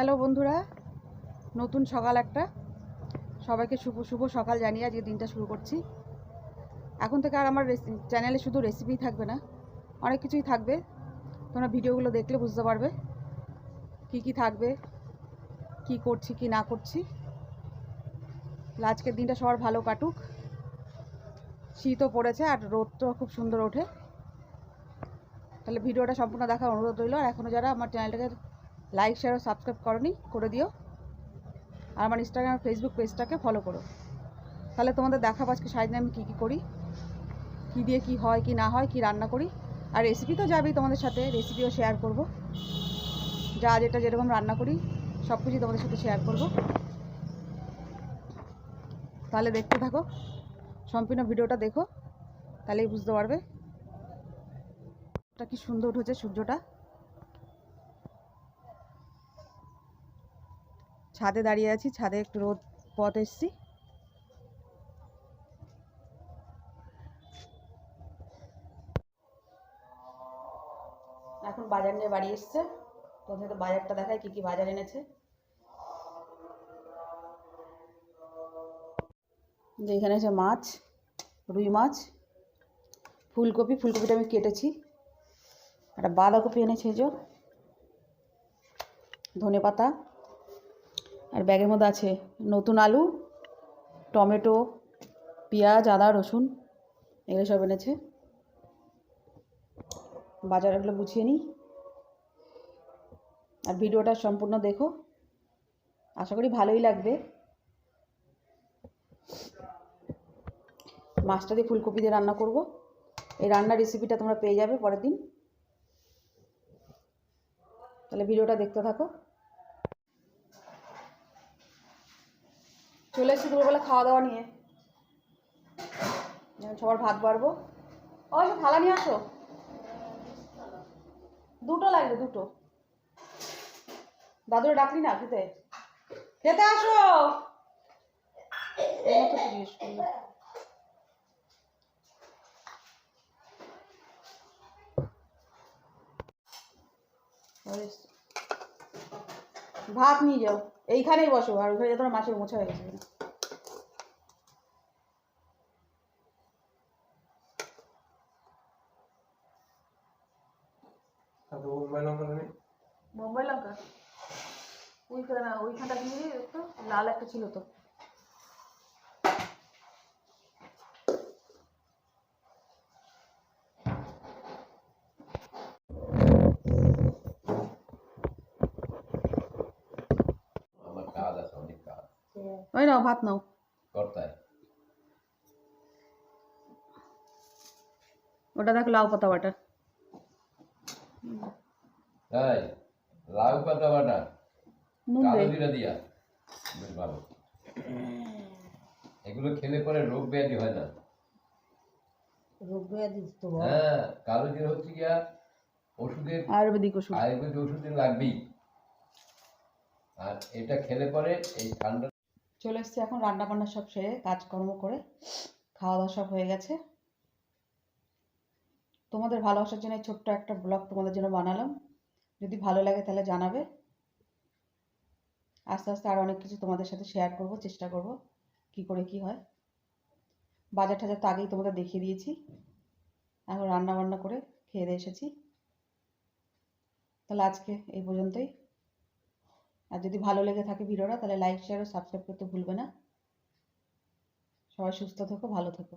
Hello বন্ধুরা, নতুন সকাল একটা। সবাইকে শুভ শুভ সকাল জানিয়ে আজকে দিনটা শুরু করছি। এখন থেকে আর আমার চ্যানেলে শুধু রেসিপিই থাকবে না, অনেক কিছুই থাকবে। তোমরা ভিডিওগুলো দেখলে বুঝতে পারবে কি কি থাকবে, কি করছি, কি না করছি। আজকের দিনটা সবার ভালো কাটুক। শীতও পড়েছে আর রোদটাও খুব সুন্দর ওঠে। তাহলে ভিডিওটা সম্পূর্ণ দেখার অনুরোধ রইল। আর এখনও যারা আমার চ্যানেলটাকে লাইক শেয়ার ও সাবস্ক্রাইব করনি, করে দিও। আর আমার ইনস্টাগ্রাম আর ফেসবুক পেজটাকে ফলো করো। তাহলে তোমাদের দেখাবো আজকে সারাদিন আমি কী কী করি, কী দিয়ে কি হয়, কি না হয়, কি রান্না করি। আর রেসিপি তো যাবেই তোমাদের সাথে রেসিপিও শেয়ার করব। যা যেটা যেরকম রান্না করি সব কিছুই তোমাদের সাথে শেয়ার করব। তাহলে দেখতে থাকো, সম্পূর্ণ ভিডিওটা দেখো, তাহলেই বুঝতে পারবে। কি সুন্দর উঠেছে সূর্যটা। ছাদে দাঁড়িয়ে আছি, ছাদে একটু রোদ পথ এসছি। এখন বাজার নিয়ে বাড়ি এসছে। প্রথমে তো বাজারটা দেখায় কি কি বাজার এনেছে। এখানে আছে মাছ, রুই মাছ, ফুলকপি, ফুলকপিটা আমি কেটেছি। একটা বাঁধাকপি এনেছে যে ধনে পাতা আর ব্যাগের মধ্যে আছে নতুন আলু, টমেটো, পেঁয়াজ, আদা, রসুন, এগুলো সব এনেছে। বাজারগুলো গুছিয়ে নিই। আর ভিডিওটা সম্পূর্ণ দেখো। আশা করি ভালোই লাগবে। মাছটা দিয়ে ফুলকপি দিয়ে রান্না করব। এই রান্নার রেসিপিটা তোমরা পেয়ে যাবে পরের দিন। তাহলে ভিডিওটা দেখতে থাকো। চলে এসেছি দুপুরবেলা খাওয়া দাওয়া নিয়ে। সবার ভাত বাড়বো। এসে, থালা নিয়ে আসো। দুটো লাগবে, দুটো। দাদুরে ডাকলি না খেতে? খেতে আসো। ভাত নিয়ে যাও। এইখানেই বসো, আর ওইখানে তোমার মাছের মোছা হয়ে গেছে। তো মোবাইল নম্বর নেই বোম্বাই লঙ্কা ওইখানে না ওইখানটা নিয়ে একটু লাল একটা ছিল তো আমার কাজ আছে অনেক কাজ ওই নাও ভাত নাও কর্তায় ওটা দেখো লাউ পাতা বাটা তাই লাউ পাতা বাটা কালো জিরা দিয়া। বেশ ভালো। এগুলো খেলে পরে রোগ ব্যাধি হয় না। রোগ ব্যাধি তো হ্যাঁ কালো জিরা হচ্ছে গিয়া ওষুধের আয়ুর্বেদিক ওষুধ। আয়ুর্বেদ ওষুধের লাগবেই। আর এটা খেলে পরে এই ঠান্ডা চলে এসছি এখন রান্না বান্না সব সেরে কাজকর্ম করে। খাওয়া দাওয়া সব হয়ে গেছে। তোমাদের ভালোবাসার জন্য ছোট্ট একটা ব্লগ তোমাদের জন্য বানালাম। যদি ভালো লাগে তাহলে জানাবে। আস্তে আস্তে আরও অনেক কিছু তোমাদের সাথে শেয়ার করব, চেষ্টা করব, কি করে কি হয়। বাজার টাজার তো আগেই তোমাদের দেখিয়ে দিয়েছি। এখন রান্না বান্না করে খেয়ে দিয়ে এসেছি। তাহলে আজকে এই পর্যন্তই। আর যদি ভালো লেগে থাকে ভিডিওটা, তাহলে লাইক শেয়ার ও সাবস্ক্রাইব করতে ভুলবে না। সবাই সুস্থ থেকো, ভালো থেকো।